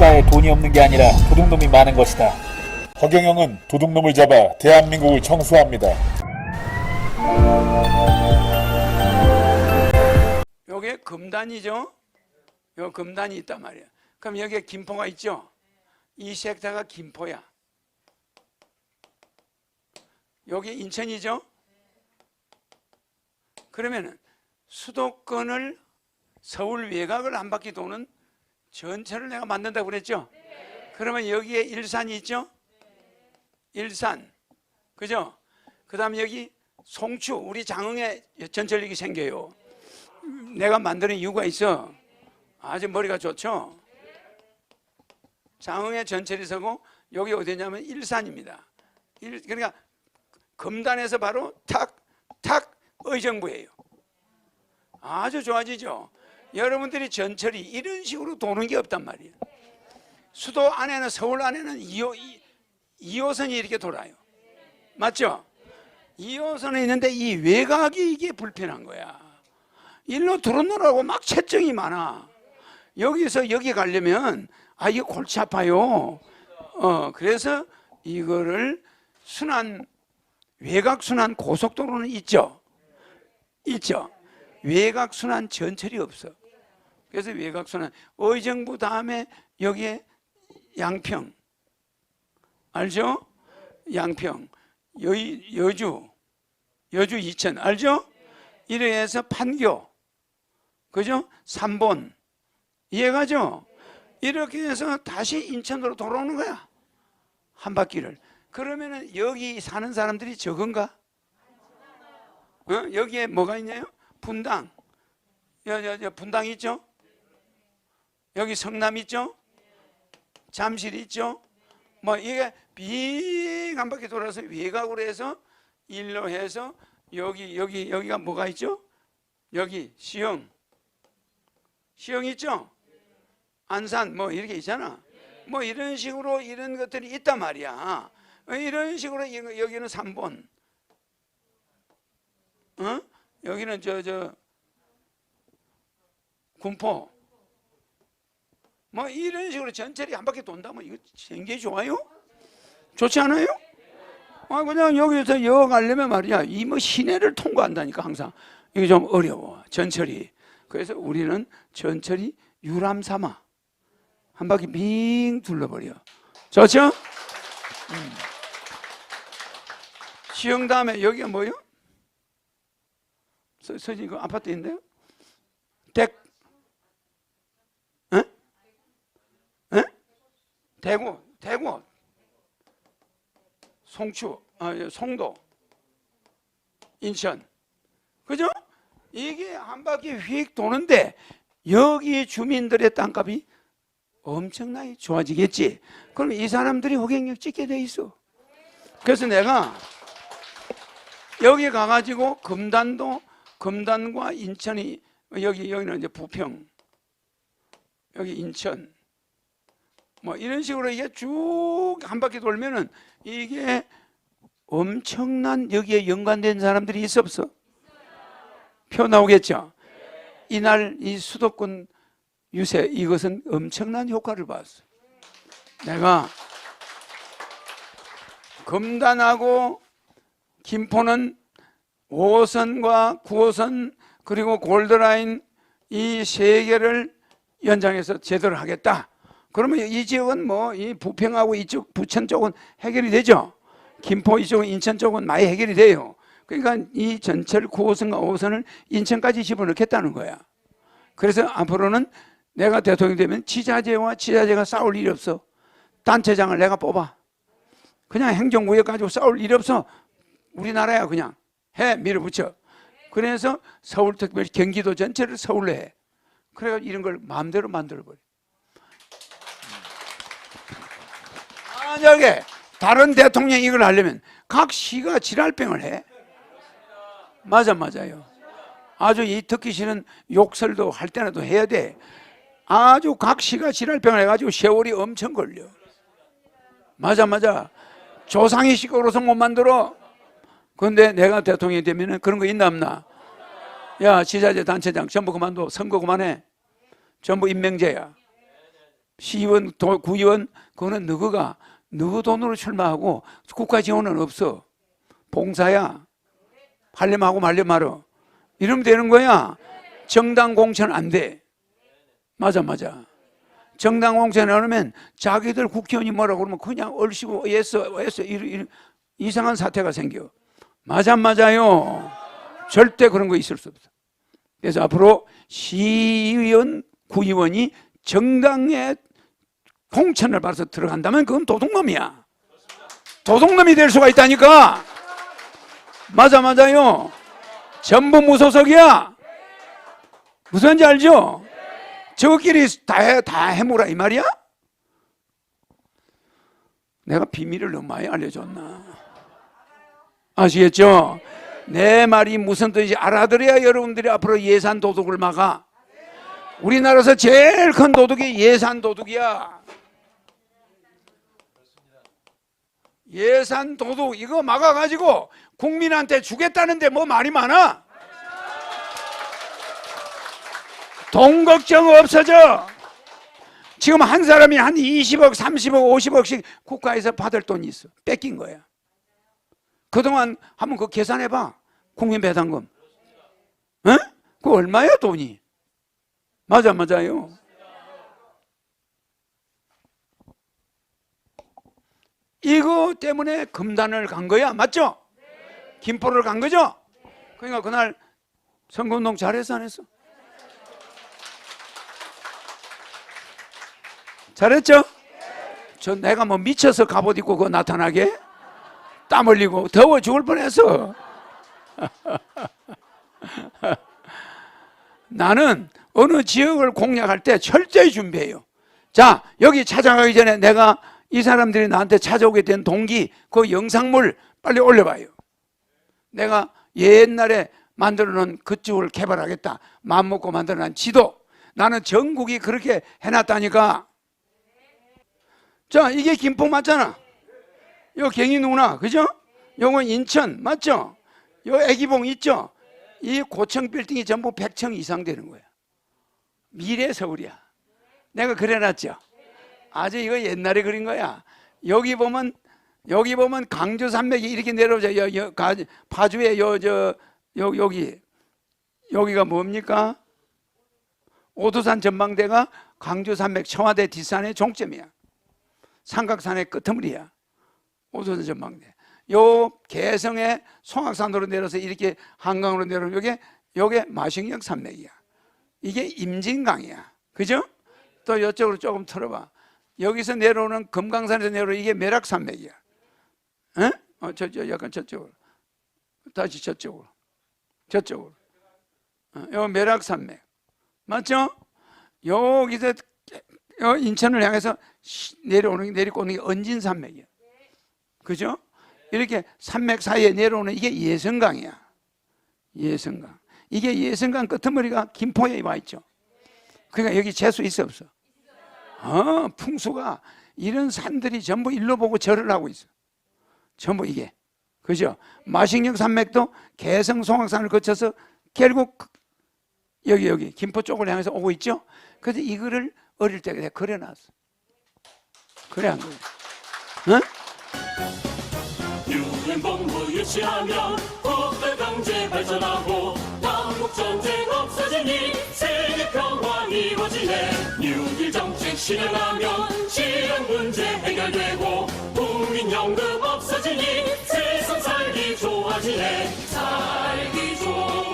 국가에 돈이 없는 게 아니라 도둑놈이 많은 것이다. 허경영은 도둑놈을 잡아 대한민국을 청소합니다. 요게 금단이죠. 요 금단이 있단 말이야. 그럼 여기에 김포가 있죠. 이 섹터가 김포야. 여기 인천이죠. 그러면은 수도권을 서울 외곽을 한 바퀴 도는 전철을 내가 만든다고 그랬죠. 그러면 여기에 일산이 있죠. 일산, 그죠? 그 다음 에 여기 송추, 우리 장흥에 전철역이 생겨요. 내가 만드는 이유가 있어. 아주 머리가 좋죠. 장흥에 전철이 서고 여기 어디냐면 일산입니다. 일, 그러니까 금단에서 바로 탁 탁 의정부예요. 아주 좋아지죠. 여러분들이 전철이 이런 식으로 도는 게 없단 말이에요. 수도 안에는 서울 안에는 2호, 2호선이 이렇게 돌아요. 맞죠? 2호선은 있는데 이 외곽이 이게 불편한 거야. 일로 들어오느라고 막 채증이 많아. 여기서 여기 가려면 아 이거 골치 아파요. 어 그래서 이거를 순환 외곽 순환 고속도로는 있죠. 있죠. 외곽 순환 전철이 없어. 그래서 외곽 순환 의정부 다음에 여기에 양평 알죠? 양평 여, 여주 여주 이천 알죠? 이래서 판교 그죠? 삼본 이해가죠? 이렇게 해서 다시 인천으로 돌아오는 거야 한 바퀴를 그러면은 여기 사는 사람들이 적은가? 어? 여기에 뭐가 있냐요? 분당 여, 여, 여 분당 있죠? 여기 성남 있죠? 잠실 있죠? 뭐 이게 빙한 바퀴 돌아서 외곽으로 해서 일로 해서 여기 여기 여기가 뭐가 있죠? 여기 시흥 시흥 있죠? 안산 뭐 이렇게 있잖아. 뭐 이런 식으로 이런 것들이 있단 말이야. 어, 이런 식으로 이- 여기는 삼본, 어? 여기는 저 저 군포. 뭐 이런 식으로 전철이 한 바퀴 돈다면 이거 굉장히 좋아요? 좋지 않아요? 아 그냥 여기서 여 가려면 말이야 이 뭐 시내를 통과한다니까 항상 이게 좀 어려워 전철이 그래서 우리는 전철이 유람 삼아 한 바퀴 빙 둘러버려 좋죠? 음. 시흥 다음에 여기가 뭐요? 서, 서진 그 아파트인데요? 댁 에? 에? 대구 대구 송추, 아, 예, 송도, 인천, 그죠? 이게 한 바퀴 휙 도는데 여기 주민들의 땅값이 엄청나게 좋아지겠지. 그럼 이 사람들이 호갱력 찍게 돼 있어. 그래서 내가 여기 가가지고 금단도 금단과 인천이 여기 여기는 이제 부평, 여기 인천, 뭐 이런 식으로 이게 쭉 한 바퀴 돌면은 이게 엄청난 여기에 연관된 사람들이 있어 없어? 표 나오겠죠? 이날 이 수도권 유세 이것은 엄청난 효과를 봤어. 내가 금단하고 김포는 5호선과 9호선 그리고 골드라인 이 세 개를 연장해서 제대로 하겠다. 그러면 이 지역은 뭐 이 부평하고 이쪽 부천 쪽은 해결이 되죠. 김포 이쪽은 인천 쪽은 많이 해결이 돼요. 그러니까 이 전철 9호선과 5호선을 인천까지 집어넣겠다는 거야. 그래서 앞으로는 내가 대통령이 되면 지자체와 지자체가 싸울 일이 없어. 단체장을 내가 뽑아. 그냥 행정구역 가지고 싸울 일이 없어. 우리나라야 그냥 해 밀어붙여. 그래서 서울특별시 경기도 전체를 서울로 해. 그래가 이런 걸 마음대로 만들어버려. 만약에 다른 대통령이 이걸 하려면 각 시가 지랄병을 해. 맞아, 맞아요. 아주 이 싫은 욕설도 할 때라도 해야 돼. 아주 각 시가 지랄병을 해가지고 세월이 엄청 걸려. 맞아, 맞아. 조상이 시끄러워서 못 만들어. 그런데 내가 대통령이 되면 그런 거 있나 없나? 야, 지자체 단체장 전부 그만둬. 선거 그만해. 전부 임명제야. 시의원, 도, 구의원 그거는 너가 너 돈으로 출마하고 국가 지원은 없어. 봉사야. 하려면 하고 말려 말어. 이러면 되는 거야. 정당 공천 안 돼. 맞아, 맞아. 정당 공천 안 하면 자기들 국회의원이 뭐라고 그러면 그냥 얼씨고 이, 이, 이상한 사태가 생겨. 맞아, 맞아요. 절대 그런 거 있을 수 없어. 그래서 앞으로 시의원, 구의원이 정당에 공천을 받아서 들어간다면 그건 도둑놈이야. 도둑놈이 될 수가 있다니까. 맞아, 맞아요. 전부 무소속이야. 무슨지 알죠? 저끼리 다, 해, 다 해모라 이 말이야? 내가 비밀을 너무 많이 알려줬나? 아시겠죠? 내 말이 무슨 뜻인지 알아들어야 여러분들이 앞으로 예산 도둑을 막아. 우리나라에서 제일 큰 도둑이 예산 도둑이야. 예산 도둑 이거 막아가지고 국민한테 주겠다는데 뭐 말이 많아? 돈 걱정 없어져. 지금 한 사람이 한 20억, 30억, 50억씩 국가에서 받을 돈이 있어. 뺏긴 거야. 그동안 한번 그 계산해봐. 국민 배당금. 어? 그 얼마야 돈이? 맞아, 맞아요. 이거 때문에 금단을 간 거야. 맞죠? 김포를 간 거죠? 그러니까 그날 선거운동 잘했어, 안 했어? 잘했죠? 저 내가 뭐 미쳐서 갑옷 입고 그거 나타나게? 땀 흘리고 더워 죽을 뻔했어. 나는 어느 지역을 공략할 때 철저히 준비해요. 자, 여기 찾아가기 전에 내가 이 사람들이 나한테 찾아오게 된 동기, 그 영상물 빨리 올려봐요. 내가 옛날에 만들어 놓은 그쪽을 개발하겠다. 마음 먹고 만들어 놓은 지도. 나는 전국이 그렇게 해놨다니까. 자, 이게 김포 맞잖아. 요 경이 누나, 그죠? 요건 인천, 맞죠? 요 애기봉 있죠? 이 고층 빌딩이 전부 100층 이상 되는 거야. 미래 서울이야. 내가 그래놨죠? 아주 이거 옛날에 그린 거야. 여기 보면, 여기 보면 강주 산맥이 이렇게 내려오죠. 여, 여, 가, 파주에 요, 저, 요, 여기. 여기가 뭡니까? 오두산 전망대가 강주 산맥 청와대 뒷산의 종점이야. 삼각산의 끄트머리야. 오두산 전망대. 요 개성의 송악산으로 내려서 이렇게 한강으로 내려오면 요게 요게 마식령 산맥이야. 이게 임진강이야. 그죠? 또 이쪽으로 조금 틀어봐. 여기서 내려오는 금강산에서 내려오는 이게 매락산맥이야. 에? 어, 저, 저, 약간 저쪽으로. 다시 저쪽으로. 저쪽으로. 어, 요 매락산맥. 맞죠? 여기서 요 인천을 향해서 시- 내려오는 게 내리고 오는 게 언진산맥이야. 그죠? 이렇게 산맥 사이에 내려오는 이게 예성강이야. 예성강. 이게 예성강 끄트머리가 김포에 와 있죠. 그러니까 여기 재수 있어 없어? 어, 풍수가 이런 산들이 전부 일로 보고 절을 하고 있어. 전부 이게. 그죠? 마식령 산맥도 개성 송악산을 거쳐서 결국 여기 여기 김포 쪽을 향해서 오고 있죠. 그래서 이거를 어릴 때 내가 그려놨어. 그래 한 거야. 응? 유엔본부 유치하면 국가 경제 발전하고 남북 전쟁 없어지니 세계 평화 이루어지네 정책 실현하면 실현 문제 해결되고 국민연금 없어지니 세상 살기 좋아지네 살기 좋아